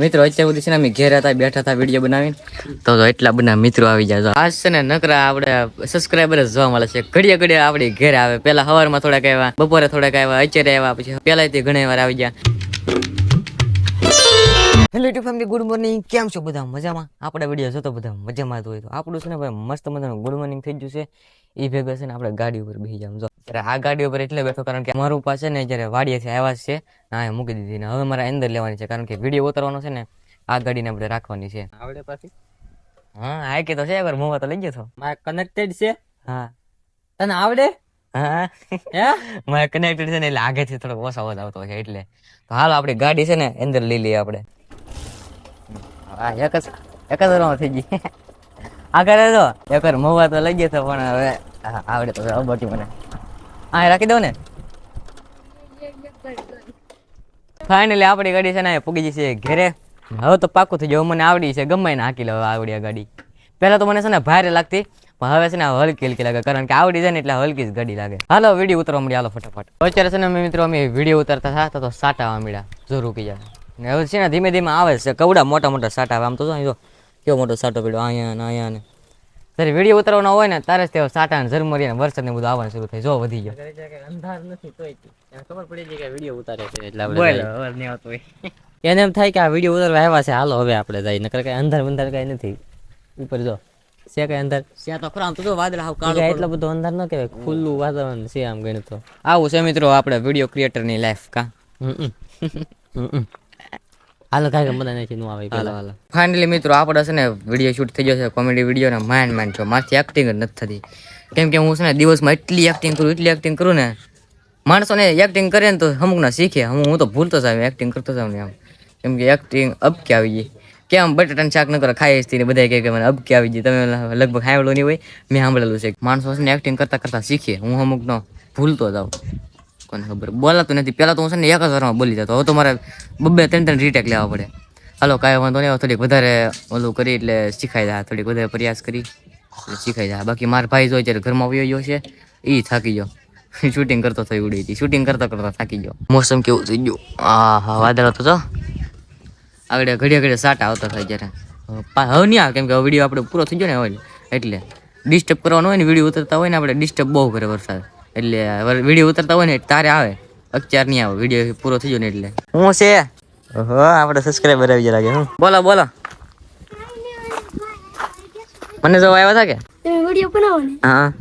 મિત્રો, અત્યાર સુધી અમે ઘેર હતા, બેઠા હતા વીડિયો બનાવીને. તો તો એટલા બધા મિત્રો આવી જાય આજ છે ને નકરા આપણે સબસ્ક્રાઈબર જ જોવા મળે છે. ઘડીએ ઘડીએ આપડે ઘેર આવે. પેલા સવારમાં થોડાક આવ્યા, બપોરે થોડાક આવ્યા, અત્યારે આવ્યા, પછી પેલા તે ઘણી વાર આવી ગયા. Hello YouTube family good morning કેમ છો બધા? મજામાં? આપણા વીડિયો જોતો બધા મજામાં જ હોય તો. આપણું છે ને ભાઈ મસ્ત મજાનું ગુડ મોર્નિંગ થઈ ગયું છે. એ ભેગા છે ને આપણે ગાડી ઉપર બેસી જાવ ત્યારે આ ગાડી ઉપર એટલે બેઠો કારણ કે અમારું પાસે ને જ્યારે વાડીએથી આવ્યા છે ના એ મૂકી દીધી ને. હવે મારે અંદર લેવાની છે કારણ કે વીડિયો ઉતારવાનો છે ને આ ગાડીને આપણે રાખવાની છે. આવડે પાછી? હા આ કે તો છે એકવાર મોવા તો લઈ ગયો મારે કનેક્ટેડ છે? હા. તને આવડે? હા. મારે કનેક્ટેડ છે ને એટલે આગળથી થોડો ઓછો અવાજ આવતો છે એટલે. તો હાલ આપણી ગાડી છે ને અંદર લઈ લઈએ આપણે. હા એક જ એક જ થઈ ગઈ. આગળ તો એકવાર મોવા તો લઈ ગયો તો પણ હવે આવડે તો અબટી મને. હા રાખી દઉં ને? ફાઇનલી આપણી ગાડી છે ને પૂગી જશે ઘેરે. હવે તો પાકું થઈ જવું, મને આવડી છે, ગમે ને હાકી લે આવડી આ ગાડી. પહેલાં તો મને છે ને ભારે લાગતી, પણ હવે છે ને હલકી હલકી લાગે, કારણ કે આવડી જાય ને એટલે હલકી જ ગાડી લાગે. હાલો, વીડિયો ઉતરવા મળી હાલો ફટાફટ. અત્યારે છે ને મિત્રો, અમે વીડિયો ઉતરતા હતા, તો સાટા આવવા મળ્યા જો રૂકી જાય ને હવે છે ને ધીમે ધીમે આવે છે, કવડા મોટા મોટા સાટા આવે, આમ તો જો, કેવો મોટો સાટો પડ્યો, અહીંયા ને અહીંયા ને. ત્યારે વીડિયો ઉતારવાનો હોય ને ત્યારે જ તેઓ સાટા ને ઝરમરી ને વરસાદ ને બધું આવવાનું શરૂ થાય. જો વધી ગયો. અંધાર નથી તોય ખબર પડી જાય કે વીડિયો ઉતારે છે એટલે આપણે આવતો એને એમ થાય કે આ વીડિયો ઉતારવા આવ્યા છે હાલો હવે આપણે જાય. નકર કઈ અંધાર બંધાર કઈ નથી. ઉપર જો છે કઈ અંધાર? ત્યાં તો ખરા તો વાદળ હાવ કાળો એટલો બધો અંધાર ન કહેવાય ખુલ્લું વાતાવરણ છે આમ ગણતો. તો આવું છે મિત્રો આપણે વીડિયો ક્રિએટરની લાઈફ કા? હમ હમ. હાલો કાંઈ મને નથી નું આવે હાલો હાલો. ફાઇનલી મિત્રો આપણે છે ને વીડિયો શૂટ થઈ ગયો છે. કોમેડી વીડિયો ને માઇન્ડ માઇન્ડ છો. મારથી એક્ટિંગ જ નથી થતી. કેમ કે હું છે ને દિવસમાં એટલી એક્ટિંગ કરું એટલી એક્ટિંગ કરું ને માણસોને એક્ટિંગ કરે ને તો અમુકના શીખે. હું હું તો ભૂલતો જાવ એક્ટિંગ કરતો જાઉં ને આમ. કેમ કે એક્ટિંગ અબકે આવી ગઈ. કેમ બટાટાનું શાક ન કરો ખાઈ હતી ને બધા કહે કે મને અબ કે આવી ગઈ. તમે લગભગ સાંભળો નહીં હોય મેં સાંભળેલું છે. માણસો છે ને એક્ટિંગ કરતા કરતા શીખે. હું અમુકનો ભૂલતો જાઉં. કોને ખબર? બોલાતું નથી. પહેલાં તો હું છે ને એક જ વારમાં બોલી જતો. હવે તો મારે બબે ત્રણ ત્રણ રીટેક લેવા પડે. હાલો, કાંઈ વાંધો નહીં. થોડીક વધારે ઓલું કરી એટલે શીખાઈ જાય થોડીક વધારે પ્રયાસ કરી શીખાઈ જાય બાકી મારા ભાઈ જો અત્યારે ઘરમાં વયો ગયો છે એ થાકી ગયો. શૂટિંગ કરતો થઈ ઉડી હતી શૂટિંગ કરતા કરતા થાકી ગયો. મોસમ કેવું થઈ ગયું? હા હા વાદળ હતો તો? આગળ ઘડીએ ઘડીએ સાટા આવતા થાય જ્યારે. હવે નહીં આવે, કેમ કે વીડિયો આપણે પૂરો થઈ ગયો ને હોય એટલે ડિસ્ટર્બ કરવાનો હોય ને વીડિયો ઉતરતા હોય ને, આપણે ડિસ્ટર્બ બહુ કરે વરસાદ. એટલે વીડિયો ઉતરતા હોય ને તારે આવે. અત્યાર નહીં આવે વીડિયો પૂરો થઈ ગયો ને એટલે. હું છે? ઓહો આપણે સબસ્ક્રાઈબર આવી જરા હું? બોલો બોલો. મને જો આવ્યા હતા કે? તમે વીડિયો બનાવો ને. હા.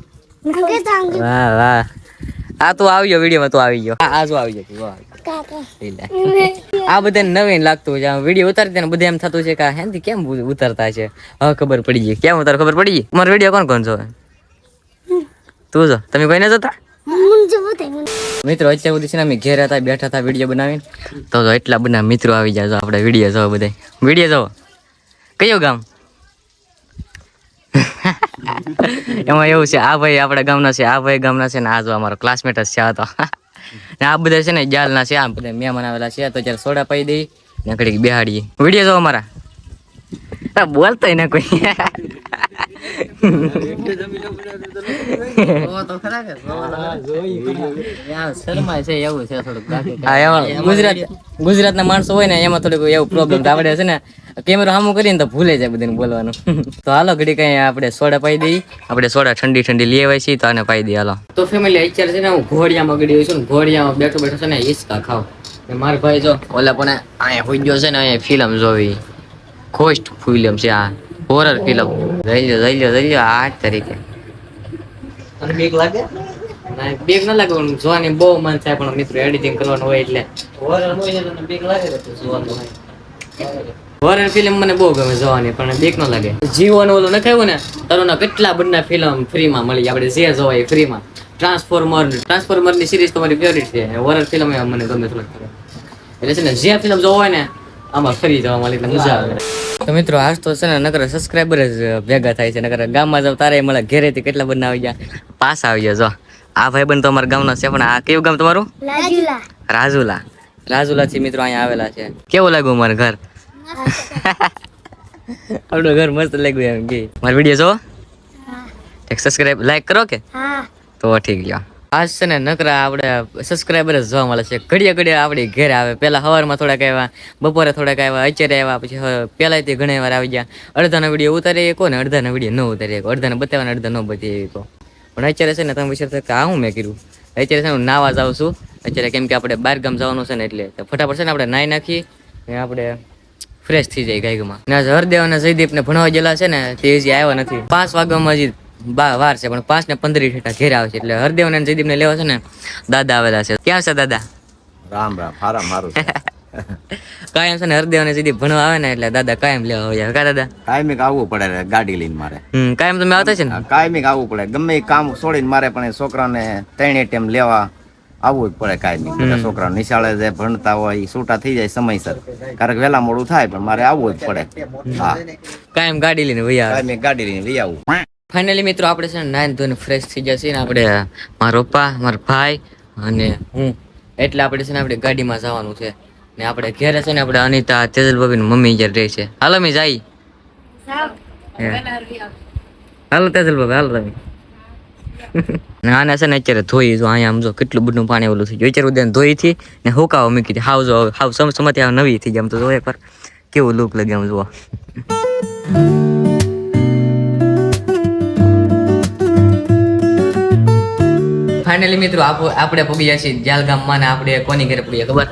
વાહ વાહ. આ તો આવી ગયો વિડીયોમાં તો આવી ગયો. આ જો આવી ગયો વાહ કાકા. એટલે આ બધાને નવીન લાગતું છે વીડિયો ઉતારતા ને બધા એમ થતું છે કે હેનથી કેમ ઉતારતા છે? હવે ખબર પડી ગઈ. કેમ ઉતાર ખબર પડી ગઈ? મારો વીડિયો કોણ કોણ જોવે? તું જો તમે કોઈને ન જોતા? મિત્રો, અત્યાર સુધી છે ને અમે ઘેર હતા, બેઠા હતા વીડિયો બનાવીને. તો એટલા બધા મિત્રો આવી જાય આપણે વીડિયો જોવો બધા વીડિયો જોવો. કયો ગામ? એમાં એવું છે, આ ભાઈ આપણા ગામના છે, આ ભાઈ ગામના છે ને આ જો અમારો ક્લાસમેટ જ છે, આ તો. ને આ બધા છે ને જાલના છે, આ બધા મહેમાન આવેલા છે તો જ્યારે સોડા પાઈ દઈ ને ઘડીક બેહાડીએ. વીડિયો જોવો અમારા. બોલતો ને કોઈ. ગુજરાત ના માણસો હોય ને એમાં થોડુંક એવું પ્રોબ્લેમ આવડે છે ને કેમેરો સામું કરીને તો ભૂલે જાય બધાને બોલવાનું. તો હાલો ઘડી કઈ આપણે સોડા પાઈ દઈ આપણે સોડા ઠંડી ઠંડી લઈ આવ્યા છીએ તો આને પાઈ દઈએ હાલો. તો ફેમિલી અત્યારે છે ને હું ઘોડિયામાં ગડી છું ને ઘોડિયામાં બેઠો બેઠો છે ને હિસકા ખાવ ને મારો ભાઈ જો ઓલા પણ અહીંયા હોઈ ગયો છે ને અહીંયા ફિલ્મ જોવી. ખોસ્ટ ફિલ્મ છે આ હોરર ફિલ્મ જઈ લો જઈ લો જઈ લો આઠ તારીખે બીક લાગે? ના, બીક ન લાગે પણ જોવાની બહુ મન થાય પણ મિત્રો એડિટિંગ કરવાનું હોય એટલે. હોરર હોય છે તને લાગે તો જોવાનું હોય? હોરર ફિલ્મ મને બહુ ગમે જોવાની પણ બેક ન લાગે. જીવન ઓલું નખાયું ને તારોના કેટલા બધા ફિલ્મ ફ્રીમાં મળી આપણે જે જોવાય ફ્રીમાં ટ્રાન્સફોર્મર ટ્રાન્સફોર્મરની સિરીઝ તમારી ફેવરિટ છે. હોરર ફિલ્મ મને ગમે થોડીક. એટલે છે ને જે ફિલ્મ જોવાય ને આમાં ફરી જવા મળી એટલે મજા આવે. તો મિત્રો આજ તો છે ને નકર સબસ્ક્રાઈબર જ ભેગા થાય છે નકર ગામમાં જાવ તારે મળે ઘેરેથી કેટલા બંને આવી ગયા? પાસ આવી ગયા જો. આ ભાઈબંધ તો અમારા ગામનો છે પણ આ કેવું ગામ તમારું? રાજુલા. રાજુલા. થી મિત્રો અહીંયા આવેલા છે. કેવું લાગ્યું મારું ઘર? આપણું ઘર મસ્ત લાગ્યું એમ કે મારો વીડિયો જો એક સબસ્ક્રાઇબ લાઈક કરો કે? તો ઠીક લ્યો. ખાસ છે ને નકરા આપણે સબસ્ક્રાઈબર જ જોવા મળે છે. ઘડિયા ઘડિયા આપણી ઘેર આવે. પહેલા સવારમાં થોડાક આવ્યા, બપોરે થોડાક આવ્યા, અત્યારે આવ્યા, પછી પહેલાંથી પહેલા ઘણી વાર આવી ગયા. અડધાનો વીડિયો ઉતારી શકો ને અડધાનો વીડિયો ન ઉતારી શકો અડધાને બતાવવાને અડધા ન બતાવી શકો પણ અત્યારે છે ને તમે વિચારતા કે આ હું મેં કર્યું? અત્યારે છે ને હું નાવા જાઉં છું. અત્યારે કેમ કે આપણે બહાર ગામ જવાનું છે ને એટલે ફટાફટ છે ને આપણે નાહી નાખી ને આપણે ફ્રેશ થઈ જાય ગાયકમાં ને આજે હરદેવ અને જયદીપને ભણવા ગયેલા છે ને તે હજી આવ્યા નથી. પાંચ વાગ્યામાં હજી બા વાર છે પણ પાંચ ને પંદર ઠેઠા ઘેર આવશે એટલે હરદેવ ને જયદીપ ને લેવા છે ને દાદા આવેલા છે. ક્યાં છે દાદા? રામ રામ હારા મારું કાયમ છે ને હરદેવ ને જયદીપ ભણવા આવે ને એટલે દાદા કાયમ લેવા હોય કા દાદા? કાયમિક આવવું પડે ગાડી લઈને મારે. હમ કાયમ તમે આવતા છે ને? કાયમિક આવવું પડે. ગમે કામ છોડીને મારે પણ છોકરાને ત્રણે ટેમ લેવા આવવું જ પડે કાંઈ નહીં છોકરા નિશાળે જે ભણતા હોય એ છૂટા થઈ જાય સમયસર. ક્યારેક વહેલા મોડું થાય પણ મારે આવવું જ પડે. હા. કાયમ ગાડી લઈને વહી આવે. ગાડી લઈને લઈ આવું. ફાઇનલી મિત્રો આપણે છે ને નાઈન ધોઈને ફ્રેશ થઈ જશે ને આપણે મારો પપ્પા મારો ભાઈ અને હું. એટલે આપણે છે ને આપણે ગાડીમાં જવાનું છે. ને આપણે ઘેરે છે ને આપણે અનિતા તેજલ ભાભી મમ્મી જ્યારે રહે છે. હાલો મેં જાય. હાલો તેજલ ભાભી હાલો તમે. આને છે ને અત્યારે ધોઈ જો અહીંયા આમ જો કેટલું બધું પાણી ઓલું થઈ ગયું. અત્યારે ઉદયન ધોઈ થી ને હુકાવો મૂકી હાવ જો હાવ સમ સમથી હાવ નવી થઈ જાય આમ તો જો એકવાર કેવું લુક લાગે આમ જુઓ. ફાઇનલી મિત્રો આપણે પૂગી જશે. જાલગામમાં ને આપણે કોની ઘરે પૂગીએ ખબર?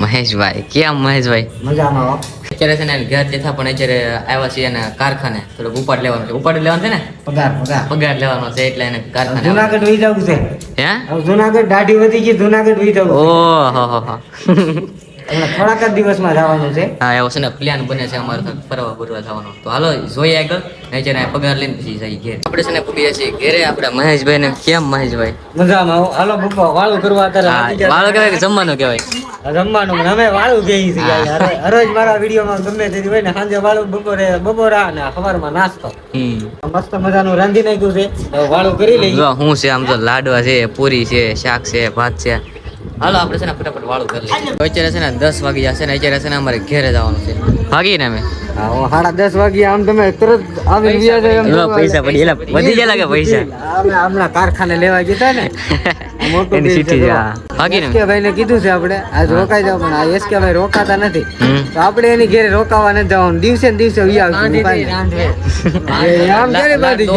મહેશભાઈ. કેમ મહેશભાઈ? મજામાં અત્યારે છે ને ઘર જતા પણ અત્યારે આવ્યા છીએ એને કારખાને. થોડોક ઉપાડ લેવાનો છે. ઉપાડ લેવાનો છે ને? પગાર પગાર. પગાર લેવાનો છે એટલે એને કારખાને જુનાગઢ વહી જવું છે. હે? જુનાગઢ દાઢી વધી ગઈ જુનાગઢ વહી જવું ઓહો હો હો. હમણાં થોડાક જ દિવસમાં જવાનું છે. હા એવો છે ને પ્લાન બને છે અમારે ફરવા ફરવા જવાનો. તો હાલો જોઈએ આગળ. ને જેને પગાર લઈને પછી જઈએ ઘેર. આપણે છે ને પૂગીએ છીએ ઘેરે આપણા મહેશભાઈ ને. કેમ મહેશભાઈ? મજામાં. હાલો બપ્પા વાળું કરવા અત્યારે. વાળો કહેવાય કે જમવાનું કહેવાય? જમવાનું અમે વાળું કહીએ છીએ. હરોજ મારા વિડીયોમાં ગમે તે હોય ને સાંજે વાળું બપોરે બપોરા અને સવારમાં નાસ્તો. મસ્ત મજાનું રાંધી નાખ્યું છે. વાળું કરી લઈએ. હું છે આમ તો લાડવા છે પૂરી છે શાક છે ભાત છે. હાલો, આપણે છે ને ફટાફટ વાળું કરી લઈએ. અત્યારે છે ને દસ વાગી જશે ને, અત્યારે છે ને અમારે ઘેરે જવાનું છે. ભાગીએ ને અમે? સાડા દસ વાગ્યા આમ તમે તરત આવી ગયા છો એમ પૈસા પડી એલા વધી ગયા. લાગે પૈસા અમે હમણાં કારખાને લેવા ગયા ને. મોટો સિટી ને? SK ભાઈ ને કીધું છે આપણે આજ રોકાઈ જાવ પણ આ એસકે ભાઈ રોકાતા નથી. તો આપણે એની ઘરે રોકાવા નથી જવાનું. દિવસે ને દિવસે વી આવશું આમ ક્યારે બાંધી.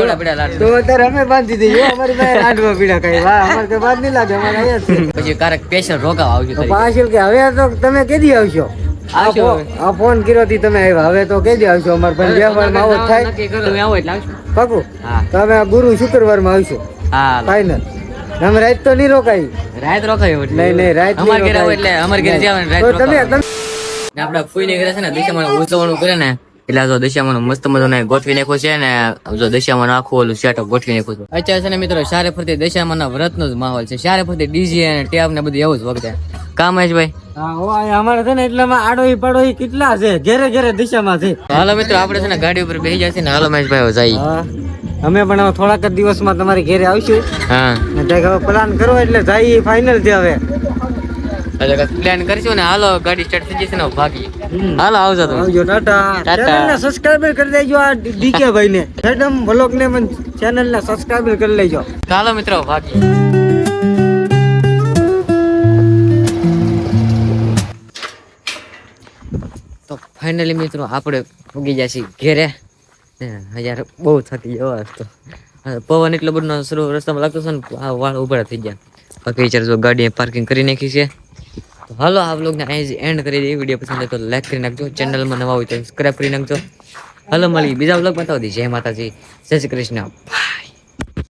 તો અત્યારે અમે બાંધી દઈએ. અમારી પાસે લાડવા પીડા કઈ. વાહ અમારે કઈ બાદ નહીં લાગે અમારે અહીંયા પછી કારક સ્પેશિયલ રોકાવા આવજો પાછળ કે હવે તો તમે કેદી આવશો? આ ફોન કર્યો હતી તમે આવ્યા. હવે તો કેદી આવશો અમારે પણ વ્યવહારમાં આવો જ થાય. તમે આવો એટલે આવશું. પાકું? હા. તો અમે આ ગુરુ શુક્રવારમાં આવશો. હા ફાઈનલ અમે રાત તો નહીં રોકાઈ. રાત રોકાયો એટલે. નહીં નહીં રાત અમાર ઘરે આવો એટલે અમારે ઘરે જવાનું રાત તો તમે. આપડા ફૂઈને ઘરે છે ને દિશામાં ઉજવણું કરે ને એટલે જો દશામાનું મસ્ત મજાનું ગોઠવી નાખો છે ને જો દશામાનું આખું ઓલું સેટઅપ ગોઠવી નાખો છે. અત્યારે છે ને મિત્રો સારે ફરતી દશામાના વ્રતનો જ માહોલ છે. સારે ફરતી ડીજે અને ટેપ ને બધું એવું જ વખતે. કામ ભાઈ? અમારે છે ને એટલામાં આડોઈ પાડોઈ કેટલા છે? ઘેરે ઘેરે દિશામાં છે. હાલો મિત્રો આપણે છે ને ગાડી ઉપર બેસી ને હાલો જઈએ. અમે પણ હવે થોડાક જ દિવસમાં તમારી ઘેરે આવશું. હા. પ્લાન કરો એટલે જઈએ ફાઇનલ છે હવે. એટલે પ્લાન કરીશું ને હાલો ગાડી સ્ટાર્ટ થઈ જશે ને ભાગીએ. હાલો આવજો તમે. આવજો ટાટા. ચેનલને સબસ્ક્રાઇબર કરી દેજો આ ડીકે ભાઈને. મેડમ બ્લોગ ને પણ ચેનલને સબસ્ક્રાઇબ કરી લેજો. તો મિત્રો ભાગી તો ફાઇનલી મિત્રો આપણે પૂગી ગયા છીએ ઘેરે યાર બહુ થતી જવા તો. પવન એટલો બધો રસ્તામાં લાગતો છે ને વાળ ઊભા થઈ ગયા. બાકી વિચાર જો ગાડી પાર્કિંગ કરી નાખી છે. હાલો, આ બ્લોગને અહીં એન્ડ કરી દઈએ. વીડિયો પસંદ આવે તો લાઈક કરી નાખજો. ચેનલમાં નવા હોય તો સબસ્ક્રાઈબ કરી નાખજો. હાલો મળી બીજા બ્લોગ બતાવી દઈએ જય માતાજી. જય શ્રી કૃષ્ણ.